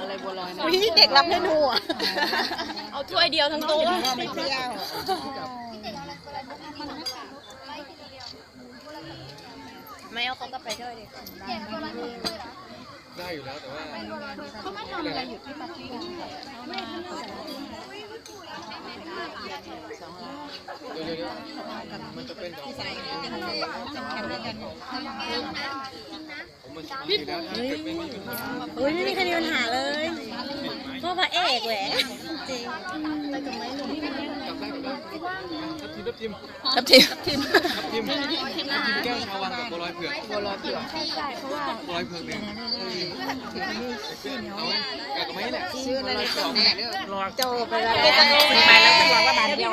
อะไรบัวลอยนะอุ้ยเด็กรับเมนูอะเอาถ้วยเดียวทั้งโต๊ะไม่เที่ยวไม่เอาเขากลับไปด้วยดิได้อยู่แล้วแต่ว่าเขาไม่ทำอะไรอยู่ที่ปาร์ตี้เดี๋ยวเดี๋ยวเดี๋ยวมันจะเป็นดอกไม้ เกิดไม่มีปัญหาอุ้ยไม่มีใครมีปัญหาเลยพ่อพระเอกแหวะจริงจับได้จับทับทิมทับทิมทับทิมทับทิมทับทิมแก้วชาววังกับบัวลอยเผือกบัวลอยเผือกบัวลอยเผือกหนึ่งเอาไหมกับไม้แหละชื่ออะไรสองเนี่ยโจไปแล้วไปแล้วคุณบอกว่าบานเดียว